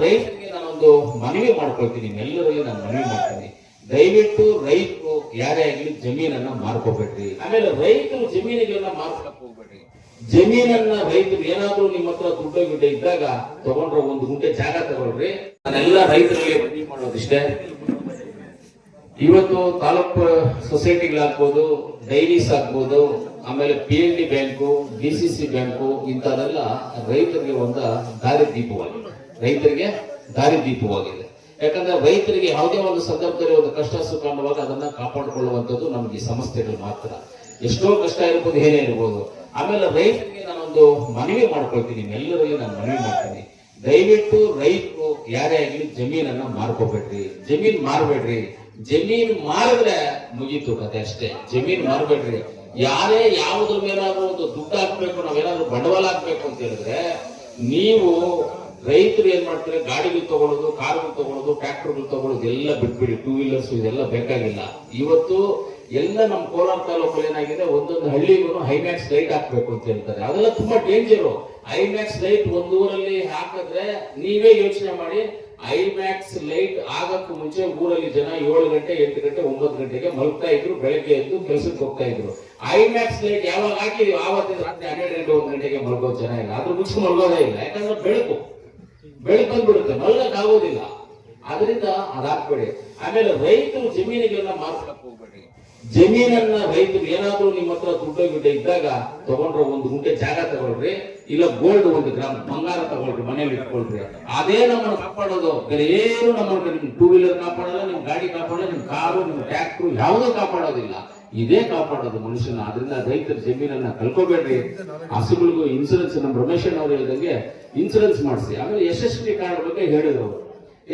ರೈತರಿಗೆ ನಾನೊಂದು ಮನವಿ ಮಾಡ್ಕೊಳ್ತೀನಿ. ಎಲ್ಲರಲ್ಲಿ ನಾನು ಮನವಿ ಮಾಡ್ತೀನಿ. ದಯವಿಟ್ಟು ರೈತರು ಯಾರೇ ಆಗಲಿ ಜಮೀನನ್ನ ಮಾರ್ಕೋಬೇಡ್ರಿ. ಆಮೇಲೆ ರೈತರು ಜಮೀನಿಗೆಲ್ಲ ಮಾರ್ಕೊಳಕ್ ಹೋಗ್ಬೇಡ್ರಿ. ಜಮೀನನ್ನ ರೈತರು ಏನಾದ್ರೂ ನಿಮ್ಮ ಹತ್ರ ದುಡ್ಡು ಗಿಡ್ಡ ಇದ್ದಾಗ ತಗೊಂಡ್ರೆ ಒಂದು ಗುಂಟೆ ಜಾಗ ತಗೊಳ್ರಿ. ನಾನೆಲ್ಲ ರೈತರಿಗೆ ಮನವಿ ಮಾಡೋದಿಷ್ಟೇ. ಇವತ್ತು ತಾಲೂಕು ಸೊಸೈಟಿಗಳಾಗ್ಬೋದು, ಡೈರೀಸ್ ಆಗ್ಬೋದು, ಆಮೇಲೆ P N D bank, D C C bank ಇಂಥದೆಲ್ಲ ರೈತರಿಗೆ ಒಂದು ದಾರಿದೀಪವಾಗಿದೆ ರೈತರಿಗೆ ದಾರಿದೀಪವಾಗಿದೆ. ಯಾಕಂದ್ರೆ ರೈತರಿಗೆ ಯಾವುದೇ ಒಂದು ಸಂದರ್ಭದಲ್ಲಿ ಒಂದು ಕಷ್ಟ ಸುಖ ಅನ್ನುವಾಗ ಅದನ್ನ ಕಾಪಾಡಿಕೊಳ್ಳುವಂಥದ್ದು ನಮಗೆ ಈ ಸಂಸ್ಥೆಗಳು ಮಾತ್ರ. ಎಷ್ಟೋ ಕಷ್ಟ ಇರ್ಬೋದು, ಏನೇ ಇರ್ಬೋದು. ಆಮೇಲೆ ರೈತರಿಗೆ ನಾನೊಂದು ಮನವಿ ಮಾಡ್ಕೊಳ್ತೀನಿ ಎಲ್ಲರಿಗೂ ನಾನು ಮನವಿ ಮಾಡ್ತೀನಿ. ದಯವಿಟ್ಟು ರೈತರು ಯಾರೇ ಆಗಲಿ ಜಮೀನನ್ನ ಮಾರ್ಕೋಬೇಡ್ರಿ. ಜಮೀನ್ ಮಾರ್ಬೇಡ್ರಿ. ಜಮೀನ್ ಮಾರಿದ್ರೆ ಮುಗೀತು ಕತೆ ಅಷ್ಟೇ. ಜಮೀನ್ ಮಾರ್ಬೇಡ್ರಿ. ಯಾರೇ ಯಾವುದ್ರ ಮೇಲಾದ್ರೂ ಒಂದು ದುಡ್ಡು ಹಾಕ್ಬೇಕು ನಾವೇನಾದ್ರೂ ಬಂಡವಾಳ ಹಾಕ್ಬೇಕು ಅಂತ ಹೇಳಿದ್ರೆ, ನೀವು ರೈತರು ಏನ್ ಮಾಡ್ತಾರೆ? ಗಾಡಿಗಳು ತಗೊಳ್ಳೋದು ಕಾರ್ಗಳು ತಗೊಳ್ಳೋದು ಟ್ರ್ಯಾಕ್ಟರ್ಗಳು ತಗೊಳ್ಳೋದು ಎಲ್ಲ ಬಿಟ್ಬಿಡಿ. ಟೂ ವೀಲರ್ಸ್ ಇದೆಲ್ಲ ಬೇಕಾಗಿಲ್ಲ. ಇವತ್ತು ಎಲ್ಲ ನಮ್ಮ ಕೋಲಾರ ತಾಲೂಕಲ್ಲಿ ಏನಾಗಿದೆ? ಒಂದೊಂದು ಹಳ್ಳಿಗೂ ಹೈಮ್ಯಾಕ್ಸ್ ಲೈಟ್ ಹಾಕ್ಬೇಕು ಅಂತ ಹೇಳ್ತಾರೆ. ಅದೆಲ್ಲ ತುಂಬಾ ಡೇಂಜರು ಐಮ್ಯಾಕ್ಸ್ ಲೈಟ್ ಒಂದು ಊರಲ್ಲಿ ಹಾಕಿದ್ರೆ ನೀವೇ ಯೋಚನೆ ಮಾಡಿ ಐಮ್ಯಾಕ್ಸ್ ಲೈಟ್ ಆಗಕ್ಕೂ ಮುಂಚೆ ಊರಲ್ಲಿ ಜನ ಏಳು ಗಂಟೆ, ಎಂಟು ಗಂಟೆ, ಒಂಬತ್ತು ಗಂಟೆಗೆ ಮಲಗ್ತಾ ಇದ್ರು, ಬೆಳಗ್ಗೆ ಎದ್ದು ಕೆಲಸಕ್ಕೆ ಹೋಗ್ತಾ ಇದ್ರು. ಐಮ್ಯಾಕ್ಸ್ ಲೈಟ್ ಯಾವಾಗ ಹಾಕಿ? ಆವತ್ತಿನ ರಾತ್ರಿ ಹನ್ನೆರಡು ಗಂಟೆ, ಒಂದು ಗಂಟೆಗೆ ಮಲಗೋ ಜನ ಇಲ್ಲ. ಅದ್ರ ಮುಚ್ಚಿ ಮಲಗೋದೇ ಇಲ್ಲ. ಯಾಕಂದ್ರೆ ಬೆಳಕು. ಬೆಳಕು ಬಂದ್ಬಿಡುತ್ತೆ, ಮಲ್ಗಕ್ ಆಗೋದಿಲ್ಲ. ಅದರಿಂದ ಅದಾಕ್ಬೇಡಿ ಆಮೇಲೆ ರೈತರು ಜಮೀನಿಗೆಲ್ಲ ಮಾರ್ಕೊಳಕ್ ಹೋಗ್ಬೇಡಿ. ಜಮೀನನ್ನ ರೈತರು ಏನಾದ್ರೂ ನಿಮ್ಮ ಹತ್ರ ದುಡ್ಡು ಗಿಡ್ಡ ಇದ್ದಾಗ ತಗೊಂಡ್ರೆ ಒಂದು ಗುಂಟೆ ಜಾಗ ತಗೊಳ್ರಿ, ಇಲ್ಲ ಗೋಲ್ಡ್ ಒಂದು ಗ್ರಾಮ್ ಬಂಗಾರ ತಗೊಳ್ರಿ, ಮನೇಲಿ ಇಟ್ಕೊಳ್ರಿ. ಅದೇ ನಮ್ಮನ್ನು ಕಾಪಾಡೋದು. ಬೇರೆ ಏನು ನಮ್ಮನ್ನು ನಿಮ್ ಟೂ ವೀಲರ್ ಕಾಪಾಡಲ್ಲ ನಿಮ್ ಗಾಡಿ ಕಾಪಾಡಲ್ಲ ನಿಮ್ ಕಾರು ನಿಮ್ ಟ್ರ್ಯಾಕ್ಟ್ರು ಯಾವುದೂ ಕಾಪಾಡೋದಿಲ್ಲ. ಇದೇ ಕಾಪಾಡೋದು ಮನುಷ್ಯನ. ಅದರಿಂದ ರೈತರ ಜಮೀನನ್ನ ಕಳ್ಕೋಬೇಡ್ರಿ. ಹಸುಗಳಿಗೂ ಇನ್ಸೂರೆನ್ಸ್ ನಮ್ಮ ರಮೇಶ್ ಅವ್ರು ಹೇಳಿದಂಗೆ ಇನ್ಸೂರೆನ್ಸ್ ಮಾಡಿಸಿ. ಆಮೇಲೆ ಯಶಸ್ವಿ ಕಾರ್ಡ್ ಬಗ್ಗೆ ಹೇಳಿದ್ರು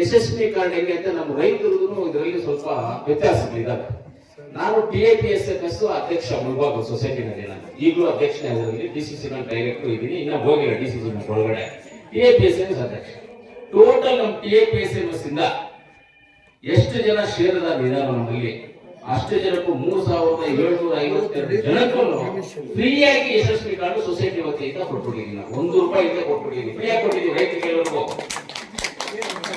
ಯಶಸ್ವಿ ಕಾರ್ಡ್ ಹೆಂಗೆ ಅಂತ ನಮ್ಮ ರೈತರಿಗೂ ಇದರಲ್ಲಿ ಸ್ವಲ್ಪ ವ್ಯತ್ಯಾಸಗಳಿದ್ದಾವೆ ನಾನು T A P S F S ಅಧ್ಯಕ್ಷ ಮುಳಬಾಗ ಸೊಸೈಟಿನಲ್ಲಿ ನಾನು. ಈಗಲೂ ಅಧ್ಯಕ್ಷನೇ ಅದರಲ್ಲಿ ಡಿ ಸಿ ಸಿ ಡೈರೆಕ್ಟರ್ ಇದ್ದೀನಿ. ಇನ್ನ ಹೋಗಿಲ್ಲ ಡಿ ಸಿ ಸಿ ಒಳಗಡೆ. T A P S M ಅಧ್ಯಕ್ಷ. ಟೋಟಲ್ ನಮ್ಮ T A P S M S ಇಂದ ಎಷ್ಟು ಜನ ಷೇರದ ವಿಧಾನ ನಮ್ಮಲ್ಲಿ ಅಷ್ಟು ಜನಕ್ಕೂ ಮೂರ್ ಸಾವಿರದ ಏಳ್ನೂರ ಐವತ್ತೆರಡು ಜನಕ್ಕೂ ಫ್ರೀಯಾಗಿ ಯಶಸ್ವಿ ಕಾರ್ಡ್ ಸೊಸೈಟಿ ವತಿಯಿಂದ ಕೊಟ್ಬಿಟ್ಟಿದ್ದೀನಿ. ಒಂದು ರೂಪಾಯಿ ಕೊಟ್ಬಿಟ್ಟಿದ್ದೀನಿ. ಫ್ರೀಯಾಗಿ ಕೊಟ್ಟಿದ್ದೀವಿ ರೈತರಿಗೆ ಎಲ್ಲರಿಗೂ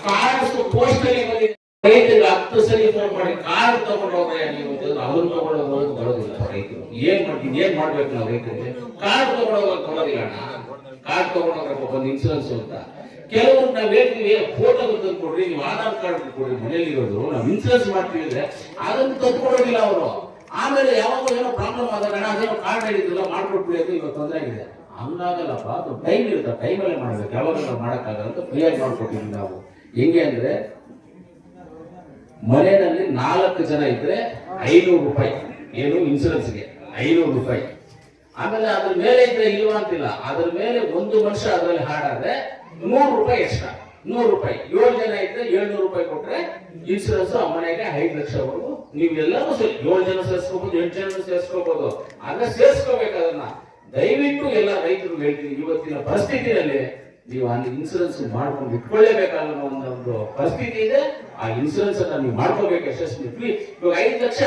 ಕಾರ್ಡ್ ಪೋಸ್ಟ್ ಅಲ್ಲಿ ಬಂದಿದೆ ರೈತರಿಗೆ ಹತ್ತು ಸರಿ ಫೋನ್ ಮಾಡಿ ಕಾರ್ಡ್ ತಗೊಂಡೋಗ್ರೆ ನೀವು ಅಂತಂದ್ರೆ ತಗೊಂಡೋಗ ಬರೋದಿಲ್ಲ ರೈತರು. ಏನ್ ಮಾಡ್ತೀನಿ ಏನ್ ಮಾಡ್ಬೇಕು ನಾವು ರೈತರಿಗೆ? ಕಾರ್ಡ್ ತಗೊಂಡು ಹೋಗೋದು ಕೊಡೋದಿಲ್ಲ ಅಣ್ಣ. ಕಾರ್ಡ್ ತಗೊಂಡು ಹೋಗ್ರಪ್ಪ ಒಂದು ಇನ್ಸೂರೆನ್ಸ್ ಅಂತ ಕೆಲವರು ನಾವು ಹೇಳ್ತೀವಿ ಫೋಟೋ ತಂದು ಕೊಡ್ರಿ, ನೀವು ಆಧಾರ್ ಕಾರ್ಡ್ ಕೊಡ್ರಿ ಮನೆಯಲ್ಲಿ ಇರೋದು ನಾವು ಇನ್ಸೂರೆನ್ಸ್ ಮಾಡ್ತೀವಿ ಅಂದ್ರೆ ಅದನ್ನು ತಂದ್ಕೊಡೋದಿಲ್ಲ ಅವರು. ಆಮೇಲೆ ಯಾವಾಗ ಏನೋ ಪ್ರಾಬ್ಲಮ್ ಆದಾಗ ಅದೇನೋ ಕಾರ್ಡ್ ಹೇಳಿದ್ದಿಲ್ಲ ಮಾಡ್ಕೊಟ್ಬಿಡಿ ಅಂತ ಇವತ್ತು ತೊಂದರೆ ಆಗಿದೆ. ಹಂಗಾಗಲ್ಲಪ್ಪ, ಅದು ಟೈಮ್ ಇರುತ್ತೆ ಟೈಮಲ್ಲೇ ಮಾಡ್ಬೇಕು. ಯಾವಾಗ ನಾವು ಮಾಡೋಕ್ಕಾಗಲ್ಲ ಅಂತ ಫ್ರೀಯಾಗಿ ಮಾಡ್ಕೊಟ್ಟಿದ್ವಿ ನಾವು. ಹೆಂಗೆ ಅಂದ್ರೆ, ಮನೆಯಲ್ಲಿ ನಾಲ್ಕು ಜನ ಇದ್ರೆ ಐನೂರು ರೂಪಾಯಿ. ಏನು? ಇನ್ಸೂರೆನ್ಸ್ಗೆ ಐನೂರು ರೂಪಾಯಿ. ಆಮೇಲೆ ಅದ್ರ ಮೇಲೆ ಇದ್ರೆ ಇಲ್ವಾ ಅಂತಿಲ್ಲ. ಅದ್ರ ಮೇಲೆ ಒಂದು ವರ್ಷ ಅದರಲ್ಲಿ ಹಾಡಾದ್ರೆ ನೂರು ರೂಪಾಯಿ ಎಕ್ಸ್ಟ್ರಾ ನೂರು ರೂಪಾಯಿ. ಏಳು ಜನ ಇದ್ರೆ ಏಳ್ನೂರು ರೂಪಾಯಿ ಕೊಟ್ರೆ ಇನ್ಸೂರೆನ್ಸ್ ಮನೆಗೆ ಐದು ಲಕ್ಷವರೆಗೂ ನೀವು ಎಲ್ಲರೂ ಏಳು ಜನ ಸೇರಿಸ್ಕೋಬಹುದು ಎಂಟು ಜನ ಸೇರಿಸ್ಕೋಬಹುದು ಆದ್ರೆ ಸೇರಿಸ್ಕೋಬೇಕು ಅದನ್ನ ದಯವಿಟ್ಟು ಎಲ್ಲ ರೈತರು ಹೇಳ್ತೀನಿ, ಇವತ್ತಿನ ಪರಿಸ್ಥಿತಿಯಲ್ಲಿ ನೀವು ಅಲ್ಲಿ ಇನ್ಸೂರೆನ್ಸ್ ಮಾಡ್ಕೊಂಡು ಇಟ್ಕೊಳ್ಳೇಬೇಕಾದ ಒಂದು ಪರಿಸ್ಥಿತಿ ಇದೆ. ಆ ಇನ್ಸೂರೆನ್ಸ್ ಅನ್ನ ನೀವು ಮಾಡ್ಕೋಬೇಕು ಯಶಸ್ವಿ. ಫ್ರೀ ಇವಾಗ ಐದು ಲಕ್ಷ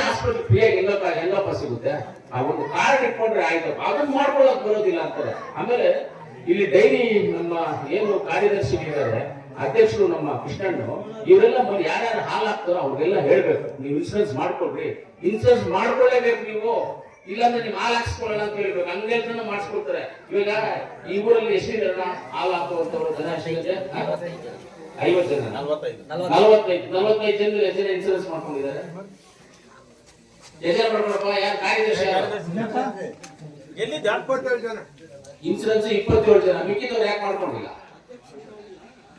ಫ್ರೀ ಆಗಿ ಎಲ್ಲಪ್ಪ ಎಲ್ಲಪ್ಪ ಸಿಗುತ್ತೆ. ಆ ಒಂದು ಕಾರ್ಡ್ ಇಟ್ಕೊಂಡ್ರೆ ಆಯ್ತು. ಅದನ್ನ ಮಾಡ್ಕೊಳ್ಳೋಕೆ ಬರೋದಿಲ್ಲ ಅಂತಾರೆ. ಆಮೇಲೆ ಇಲ್ಲಿ ಡೈಲಿ ನಮ್ಮ ಏನು ಕಾರ್ಯದರ್ಶಿಗಳಿದ್ದಾರೆ ಅಧ್ಯಕ್ಷರು ನಮ್ಮ ಕೃಷ್ಣಣ್ಣು, ಇವರೆಲ್ಲ ಬರೀ ಯಾರ್ಯಾರು ಹಾಲ್ ಹಾಕ್ತಾರೋ ಅವ್ರಿಗೆಲ್ಲ ಹೇಳ್ಬೇಕು. ನೀವು ಇನ್ಸೂರೆನ್ಸ್ ಮಾಡ್ಕೊಳ್ರಿ. ಇನ್ಸೂರೆನ್ಸ್ ಮಾಡ್ಕೊಳ್ಳೇಬೇಕು ನೀವು. ಇಲ್ಲಾಂದ್ರೆ ನೀವು ಹಾಲು ಹಾಕ್ಸ್ಕೊಳ್ಳೋಣ ಅಂತ ಹೇಳ್ಬೇಕು. ಹಂಗೆ ಮಾಡಿಸ್ಕೊಡ್ತಾರೆ. ಇವಾಗ ಈ ಊರಲ್ಲಿ ಎಷ್ಟು ಜನ ಹಾಲು ಹಾಕುವಂತವ್ರು ಜನ ಸಿಗುತ್ತೆ ಐವತ್ತು ಜನ. ನಲವತ್ತೈದು. ನಲವತ್ತೈದು. ಜನ ಎಷ್ಟು ಜನ ಇನ್ಸೂರೆನ್ಸ್ ಮಾಡ್ಕೊಂಡಿದ್ದಾರೆ? ಎಷ್ಟು ಮಾಡ್ಕೊಡಪ್ಪ ಮಾಡ್ಕೊಳಪ್ಪ ಯಾರು ಕಾರ್ಯದರ್ಶಿ ಯಾರು? ಎಲ್ಲಿ ಜನ. ಇನ್ಸೂರೆನ್ಸ್ ಇಪ್ಪತ್ತೇಳು ಜನ. ಮಿಕ್ಕಿದವ್ರು ಯಾಕೆ ಮಾಡ್ಕೊಂಡಿಲ್ಲ?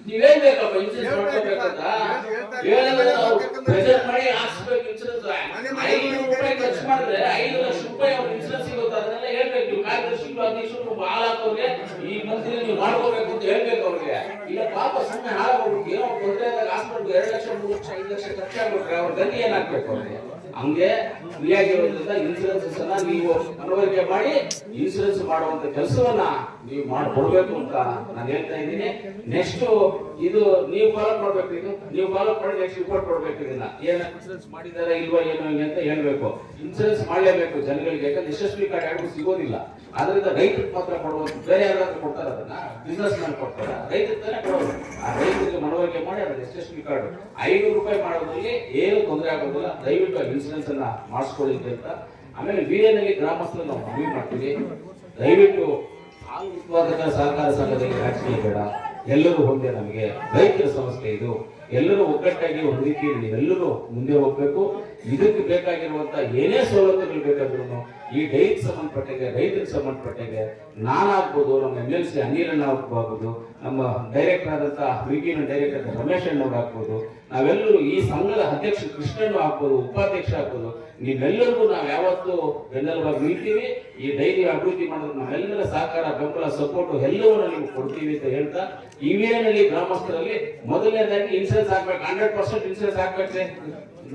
ನೀವೇನ್ ಬೇಕಪ್ಪ ಇನ್ಸೂರೆನ್ಸ್ ಮಾಡ್ಕೋಬೇಕಂತ. ಹೇಳಿದ್ರೆ ನಾವು ಪ್ರೆಸೆಂಟ್ ಮಾಡಿ ಹಾಕ್ಸ್ಬೇಕು ಇನ್ಸೂರೆನ್ಸ್ ಐನೂರು ರೂಪಾಯಿ ಖರ್ಚು ಮಾಡಿದ್ರೆ ಐದು ಲಕ್ಷ ರೂಪಾಯಿ ಅವ್ರ ಇನ್ಸೂರೆನ್ಸ್ ಅದನ್ನೆಲ್ಲ ಹೇಳ್ಬೇಕು. ನೀವು ಕಾರ್ಯದರ್ಶಿಗಳು ಅಧ್ಯಕ್ಷರು ಬಹಳ ಹಾಕೋರಿಗೆ ಈ ಮಂತ್ರಿ ನೀವು ಮಾಡ್ಕೋಬೇಕು ಅಂತ ಹೇಳ್ಬೇಕು ಅವ್ರಿಗೆ. ಇಲ್ಲ ಪಾಪ ಸುಮ್ಮನೆ ಹಾಳಾಗ್ಬಿಟ್ಟು ಏನೋ ತೊಂದರೆ ಆದಾಗ ಎರಡು ಲಕ್ಷ, ಮೂರು ಲಕ್ಷ, ಐದು ಲಕ್ಷ ಖರ್ಚಾಗ್ಬಿಟ್ರೆ ಅವ್ರ ಗತಿ ಏನಾಗ್ಬೇಕು ಅವ್ರಿಗೆ? ಹಂಗೆ ಫ್ರೀಯಾಗಿರೋದ್ರಿಂದ ಇನ್ಸೂರೆನ್ಸ್ ಅನ್ನ ನೀವು ಮನವರಿಕೆ ಮಾಡಿ ಇನ್ಸೂರೆನ್ಸ್ ಮಾಡುವಂತ ಕೆಲಸವನ್ನ ನೀವು ಮಾಡ್ಕೊಡ್ಬೇಕು ಅಂತ ನಾನು ಹೇಳ್ತಾ ಇದ್ದೀನಿ. ನೆಕ್ಸ್ಟ್ ಇದು ನೀವು ಫಾಲೋ ಮಾಡ್ಬೇಕು ಇದು. ನೀವು ಫಾಲೋ ಮಾಡಿ ನೆಕ್ಸ್ಟ್ ರಿಪೋರ್ಟ್ ಕೊಡ್ಬೇಕು ಇದನ್ನ. ಏನ ಇನ್ಸೂರೆನ್ಸ್ ಮಾಡಿದಾರ ಇಲ್ವಾ ಏನು ಹಿಂಗೆ ಅಂತ ಹೇಳ್ಬೇಕು. ಇನ್ಸೂರೆನ್ಸ್ ಮಾಡಲೇಬೇಕು ಜನಗಳಿಗೆ, ಯಾಕಂದ್ರೆ ಯಶಸ್ವಿ ಕಾರ್ಡ್ ಯಾರಿಗೂ ಸಿಗೋದಿಲ್ಲ. ಅದರಿಂದ ರೈತರಿಗೆ ಮಾತ್ರ ಕೊಡುವಂತ, ಬೇರೆ ಯಾರಾದ್ರೂ ಕೊಡ್ತಾರ ಅದನ್ನ? ಬಿಸ್ನೆಸ್ ಮ್ಯಾನ್ ಕೊಡ್ತಾರ. ರೈತರಿಗೆ ತಾನೇ ಕೊಡೋದು. ಆ ರೈತರಿಗೆ ಮನವರಿಕೆ ಮಾಡಿ ಅದ್ರ ಯಶಸ್ವಿ ಕಾರ್ಡ್. ಐನೂರು ರೂಪಾಯಿ ಮಾಡೋದ್ರಲ್ಲಿ ಏನು ತೊಂದರೆ ಆಗೋದಿಲ್ಲ. ದಯವಿಟ್ಟು ಇನ್ಸೂರೆನ್ಸ್ ಅನ್ನ ಮಾಡಿಸ್ಕೊಳ್ಳಿ ಅಂತ ಆಮೇಲೆ ವಿಎನಲ್ಲಿ ಗ್ರಾಮಸ್ಥರು ನಾವು ಮಾಡ್ತೀವಿ ದಯವಿಟ್ಟು ಹಾಲು ಉತ್ಪಾದಕ ಸಹಕಾರ ಸಂಘದಲ್ಲಿ ರಾಜಕೀಯ ಬೇಡ. ಎಲ್ಲರೂ ಒಂದೇ ನಮಗೆ. ರೈತರ ಸಂಸ್ಥೆ ಇದು. ಎಲ್ಲರೂ ಒಗ್ಗಟ್ಟಾಗಿ ಒಂದು ರೀತಿಯಲ್ಲಿ ನೀವೆಲ್ಲರೂ ಮುಂದೆ ಹೋಗ್ಬೇಕು. ಇದಕ್ಕೆ ಬೇಕಾಗಿರುವಂತಹ ಏನೇ ಸವಲತ್ತುಗಳು ಬೇಕಾದ್ರೂ ಈ ಡೈರಿಗೆ ಸಂಬಂಧಪಟ್ಟಂಗೆ, ರೈತರಿಗೆ ಸಂಬಂಧಪಟ್ಟಂಗೆ ನಾನಾಗ್ಬೋದು, ನಮ್ಮ ಎಂ ಎಲ್ ಸಿ ಅನಿಲಣ್ಣ ಆಗ್ಬೋದು, ನಮ್ಮ ಡೈರೆಕ್ಟರ್ ಆದಂತಹ ವಿಗಿನ ಡೈರೆಕ್ಟರ್ ರಮೇಶ್ ಅಣ್ಣವ್ರು ನಾವೆಲ್ಲರೂ ಈ ಸಂಘದ ಅಧ್ಯಕ್ಷ ಕೃಷ್ಣಣ್ಣ ಆಗ್ಬೋದು, ಉಪಾಧ್ಯಕ್ಷ ಆಗ್ಬೋದು, ನೀವೆಲ್ಲರಿಗೂ ನಾವು ಯಾವತ್ತು ಬೆನ್ನೆಲುಬಾಗಿ ನಿಲ್ತೀವಿ ಈ ಡೈರಿ ಅಭಿವೃದ್ಧಿ ಮಾಡೋದು ನಾವೆಲ್ಲರ ಸಹಕಾರ, ಬೆಂಬಲ ಸಪೋರ್ಟ್ ಎಲ್ಲವನ್ನು ನಿಮ್ಗೆ ಕೊಡ್ತೀವಿ ಅಂತ ಹೇಳ್ತಾ ಇವೇನಲ್ಲಿ ಗ್ರಾಮಸ್ಥರಲ್ಲಿ ಮೊದಲನೇದಾಗಿ ಇನ್ಸೂರೆನ್ಸ್ ಹಾಕ್ಬೇಕು ಹಂಡ್ರೆಡ್ ಪರ್ಸೆಂಟ್ ಇನ್ಸೂರೆನ್ಸ್ ಹಾಕ್ಬೇಕ್ರಿ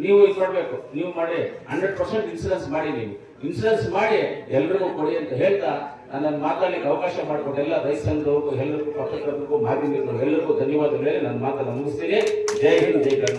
ನೀವು ಇದು ಮಾಡಬೇಕು ನೀವು ಮಾಡಿ ಹಂಡ್ರೆಡ್ ಪರ್ಸೆಂಟ್ ಇನ್ಸೂರೆನ್ಸ್ ಮಾಡಿ ನೀವು. ಇನ್ಸೂರೆನ್ಸ್ ಮಾಡಿ ಎಲ್ರಿಗೂ ಕೊಡಿ ಅಂತ ಹೇಳ್ತಾ ನನ್ನ ಮಾತಾಡಲಿಕ್ಕೆ ಅವಕಾಶ ಮಾಡಿಕೊಟ್ಟು ಎಲ್ಲ ರೈತ ಸಂಘದವ್ರಿಗೂ, ಎಲ್ಲರಿಗೂ ಪತ್ರಕರ್ತರಿಗೂ ಮಾಧ್ಯಮಿಕರು ಎಲ್ಲರಿಗೂ ಧನ್ಯವಾದಗಳು ಹೇಳಿ ನನ್ನ ಮಾತನ್ನು ಮುಗಿಸ್ತೀನಿ. ಜೈ ಹಿಂದ್, ಜೈ ಕರ್ನಾಟಕ.